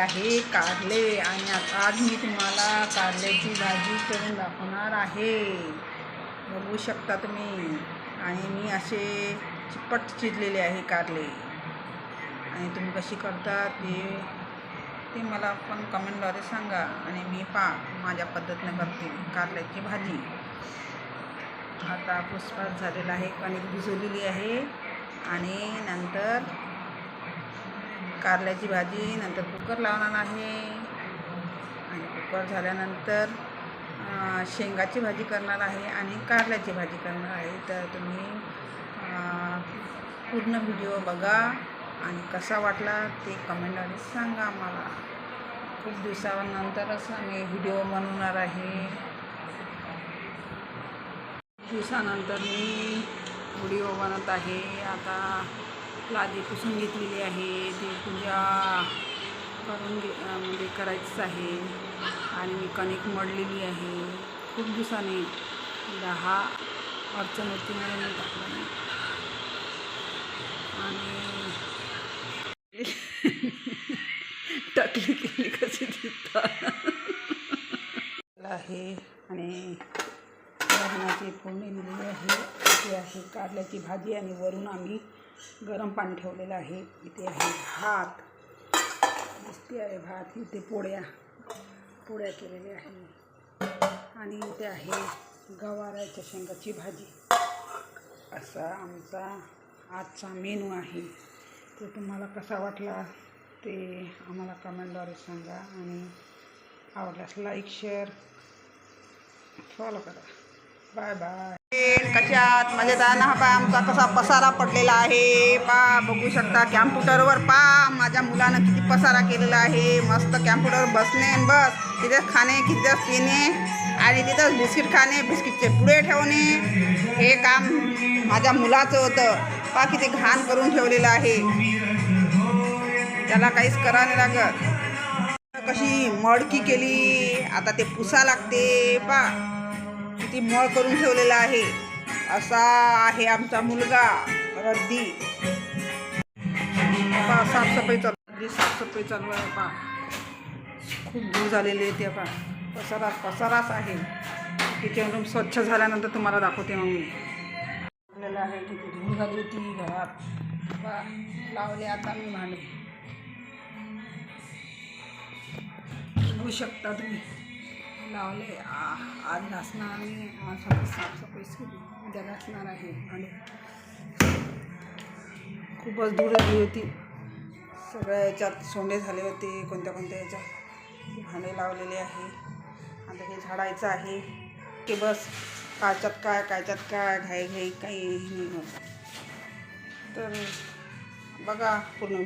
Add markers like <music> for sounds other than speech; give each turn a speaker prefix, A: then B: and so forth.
A: आहे कारले आणि आता आज मी तुम्हाला कारल्याची भाजी करून दाखवणार आहे. बघू शकता तुम्ही. आणि मी असे चिपट चिरलेले आहे कारले. आणि तुम्ही कशी करता ते ते मला पण कमेंटद्वारे सांगा आणि मी पा माझ्या पद्धतीने करते कारल्याची भाजी. आता पुष्पात झालेला आहे कणिक भिजवलेली आहे. आणि नंतर कारल्याची भाजी नंतर कुकर लावणार आहे. आणि कुकर झाल्यानंतर शेंगाची भाजी करणार आहे आणि कारल्याची भाजी करणार आहे. तर तुम्ही पूर्ण व्हिडिओ बघा आणि कसा वाटला ते कमेंटद्वारे सांगा मला खूप दिवसानंतरच आम्ही व्हिडिओ बनवणार आहे. दिवसानंतर मी व्हिडिओ बनत आहे. आता लादी पुसून घेतलेली आहे. देवपूजा पूजा करून घे म्हणजे करायचंच आहे. आणि मी कणिक मळलेली आहे. खूप दिवसाने दहा अडचण होती म्हणून मी टाकला. आणि <laughs> टाकली केली कशी दिसतात आहे. आणि वरणाची फोडणी दिलेली आहे. ती आहे कारल्याची भाजी आणि वरून आम्ही गरम पाणी ठेवलेलं आहे. इथे आहे भात. दिसते आहे भात. इथे पोळ्या. पोळ्या केलेल्या आहे. आणि इथे आहे गवाराच्या शेंगाची भाजी. असा आमचा आजचा मेनू आहे. तो तुम्हाला कसा वाटला ते आम्हाला कमेंटद्वारे सांगा आणि आवडल्यास लाईक शेअर फॉलो करा. Bye bye. याच्यात मजेदार म्हणजे ना पा आमचा कसा पसारा पडलेला आहे. पा बघू शकता कॅम्प्युटरवर पा माझ्या मुलानं किती पसारा केलेला आहे. मस्त कॅम्प्युटरवर बसणे आणि बस. तिथेच खाणे कितीच पिणे आणि तिथंच बिस्किट खाणे बिस्किटचे पुढे ठेवणे. हे काम माझ्या मुलाचं होतं. पा किती घाण करून ठेवलेलं आहे. त्याला काहीच करा नाही लागत. कशी मडकी केली. आता ते पुसा लागते. पा किती मळ करून ठेवलेलं आहे. असा आहे आमचा मुलगा रद्दी. पा साफसफाई चालू रद्दी साफसफाई चालू आहे पा खूप धूळ झालेली आहे ते पा पसारास पसाराच आहे. किचन रूम स्वच्छ झाल्यानंतर तुम्हाला दाखवते मग मी. आपल्याला आहे तिथे धूळ झाली होती घरात. पा लावले आता मी भांडे. बघू शकता तुम्ही. लावले. आ- आज घासणार आणि आज साफसफाई केली. उद्या घासणार आहे. आणि खूपच धूळ झाली होती. सगळ्या याच्यात सोंडे झाले होते कोणत्या कोणत्या याच्यात भांडे लावलेले आहे. आता हे झाडायचं आहे. की बस कायच्यात काय कायच्यात काय घाई घाई काही नाही होत. तर बघा पूर्ण